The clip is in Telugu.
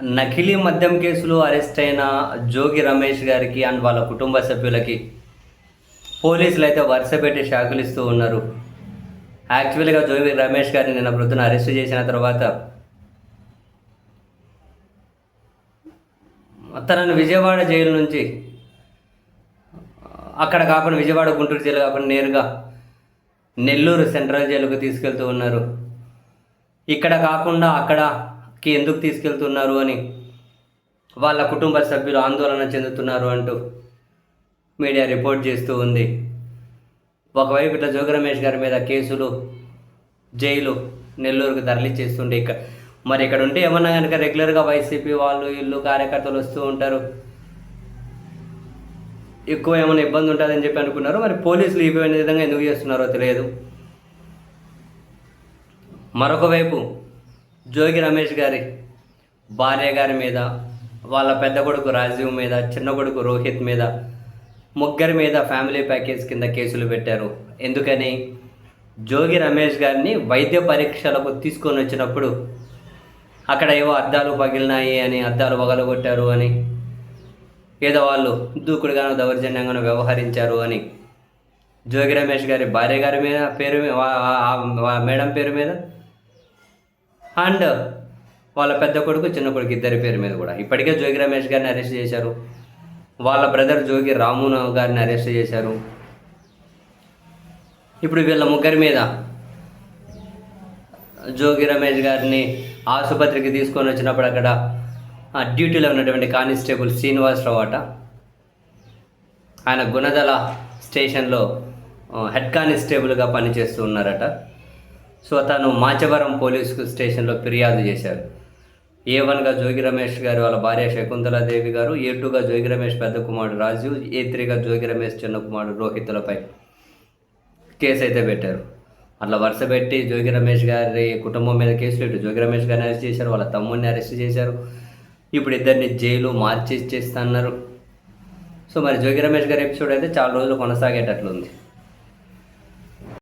నకిలీ మద్యం కేసులో అరెస్ట్ అయిన జోగి రమేష్ గారికి అండ్ వాళ్ళ కుటుంబ సభ్యులకి పోలీసులు అయితే వరుస పెట్టి షాకులు ఇస్తూ ఉన్నారు. యాక్చువల్గా జోగి రమేష్ గారిని నిన్న ప్రొద్దున అరెస్ట్ చేసిన తర్వాత తనను విజయవాడ జైలు నుంచి అక్కడ కాకుండా విజయవాడ గుంటూరు జైలు కాకుండా నేరుగా నెల్లూరు సెంట్రల్ జైలుకు తీసుకెళ్తూ ఉన్నారు. ఇక్కడ కాకుండా అక్కడ కి ఎందుకు తీసుకెళ్తున్నారు అని వాళ్ళ కుటుంబ సభ్యులు ఆందోళన చెందుతున్నారు అంటూ మీడియా రిపోర్ట్ చేస్తూ ఉంది. ఒకవైపు ఇట్లా జోగి రమేష్ గారి మీద కేసులు జైలు నెల్లూరుకు తరలిచ్చేస్తుండే ఇక మరి ఇక్కడ ఉంటే ఏమన్నా కనుక రెగ్యులర్గా వైసీపీ వాళ్ళు ఇల్లు కార్యకర్తలు వస్తూ ఉంటారు. ఎక్కువ ఏమైనా ఇబ్బంది ఉంటుందని చెప్పి అనుకున్నారు. మరి పోలీసులు ఇవ్వని విధంగా ఎందుకు చేస్తున్నారో తెలియదు. మరొక వైపు జోగి రమేష్ గారి భార్య గారి మీద వాళ్ళ పెద్ద కొడుకు రాజీవ్ మీద చిన్న కొడుకు రోహిత్ మీద ముగ్గురి మీద ఫ్యామిలీ ప్యాకేజ్ కింద కేసులు పెట్టారు. ఎందుకని? జోగి రమేష్ గారిని వైద్య పరీక్షలకు తీసుకొని వచ్చినప్పుడు అక్కడ ఏవో అద్దాలు పగిలినాయి అని అద్దాలు పగలగొట్టారు అని ఏదో వాళ్ళు దూకుడుగానో దౌర్జన్యంగానో వ్యవహరించారు అని జోగి రమేష్ గారి భార్య గారి మీద పేరు మీద మేడం పేరు మీద అండ్ వాళ్ళ పెద్ద కొడుకు చిన్న కొడుకు ఇద్దరి పేరు మీద కూడా. ఇప్పటికే జోగి రమేష్ గారిని అరెస్ట్ చేశారు. వాళ్ళ బ్రదర్ జోగి రామును గారిని అరెస్ట్ చేశారు. ఇప్పుడు వీళ్ళ ముగ్గురి మీద జోగి రమేష్ గారిని ఆసుపత్రికి తీసుకొని వచ్చినప్పుడు అక్కడ డ్యూటీలో ఉన్నటువంటి కానిస్టేబుల్ శ్రీనివాసరావు అట. ఆయన గుణదల స్టేషన్లో హెడ్ కానిస్టేబుల్గా పనిచేస్తూ ఉన్నారట. సో తను మాచవరం పోలీసు స్టేషన్లో ఫిర్యాదు చేశారు ఏ వన్గా జోగి రమేష్ గారు వాళ్ళ భార్య శకుంతలాదేవి గారు ఏ టూగా జోగి రమేష్ పెద్ద కుమారుడు రాజు ఏ త్రీగా జోగి రమేష్ చిన్న కుమారుడు రోహితులపై కేసు అయితే పెట్టారు. అట్లా వరుస పెట్టి జోగి రమేష్ గారి కుటుంబం మీద కేసులు ఇటు జోగి రమేష్ గారిని అరెస్ట్ చేశారు వాళ్ళ తమ్ముడిని అరెస్ట్ చేశారు. ఇప్పుడు ఇద్దరిని జైలు మార్చేసి చేస్తున్నారు. సో మరి జోగి రమేష్ గారి ఎపిసోడ్ అయితే చాలా రోజులు కొనసాగేటట్లుంది.